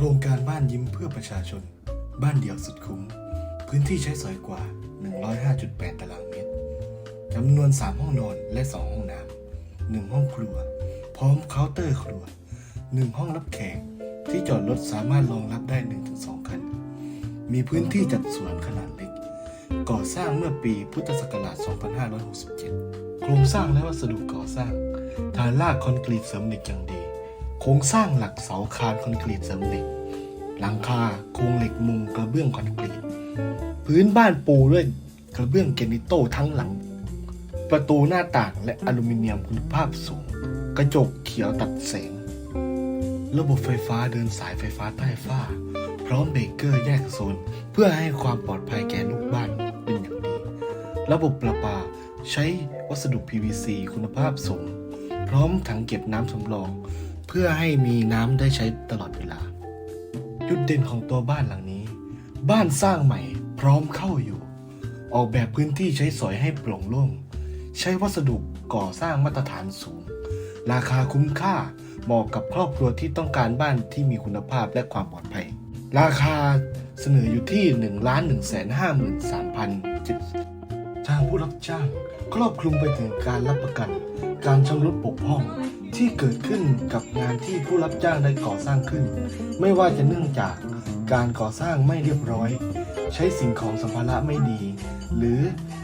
โครงการบ้านยิ้มเพื่อประชาชน บ้านเดี่ยวสุดคุ้ม พื้นที่ใช้สอยกว่า 105.8 ตารางเมตรจำนวน 3 ห้องนอนและ 2 ห้องน้ำ1ห้องครัว พร้อมเคาน์เตอร์ครัว 1 ห้องรับแขก ที่จอดรถสามารถรองรับได้ 1-2 คัน มีพื้นที่จัดสวนขนาดเล็ก ก่อสร้างเมื่อปีพุทธศักราช 2567 โครงสร้างและวัสดุก่อสร้าง ฐานรากคอนกรีตเสริมเหล็กอย่างดี โครงสร้างหลักเสาคานคอนกรีตเสริมเหล็ก หลังคาโครงเหล็กมุงกระเบื้องคอนกรีต พื้นบ้านปูด้วยกระเบื้องเกนิโต้ทั้งหลัง ประตูหน้าต่างและอลูมิเนียมคุณภาพสูง กระจกเขียวตัดแสง ระบบไฟฟ้าเดินสายไฟฟ้าใต้ฝ้า พร้อมเบรกเกอร์แยกโซน เพื่อให้ความปลอดภัยแก่ลูกบ้านเป็นอย่างดี ระบบประปาใช้วัสดุ PVC คุณภาพสูง พร้อมถังเก็บน้ำสำรอง เพื่อให้มีน้ำได้ใช้ตลอดเวลา จุดเด่นของตัวบ้านหลังนี้ บ้านสร้างใหม่พร้อมเข้าอยู่ ออกแบบพื้นที่ใช้สอยให้โปร่งโล่ง ใช้วัสดุก่อสร้างมาตรฐานสูง ราคาคุ้มค่าเหมาะกับครอบครัวที่ต้องการบ้านที่มีคุณภาพและความปลอดภัย ราคาเสนออยู่ที่ 1 1 5 3 3 0 0ทางผู้รับจ้าง ครอบคลุมไปถึงการรับประกัน การชำรุดปกพร่อง ที่เกิดขึ้นกับงานที่ผู้รับจ้างได้ก่อสร้างขึ้น ไม่ว่าจะเนื่องจากการก่อสร้างไม่เรียบร้อย ใช้สิ่งของสัมภาระไม่ดี หรือ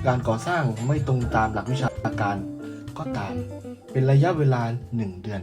การก่อสร้างไม่ตรงตามหลักวิชาการก็ตาม เป็นระยะเวลา 1 เดือน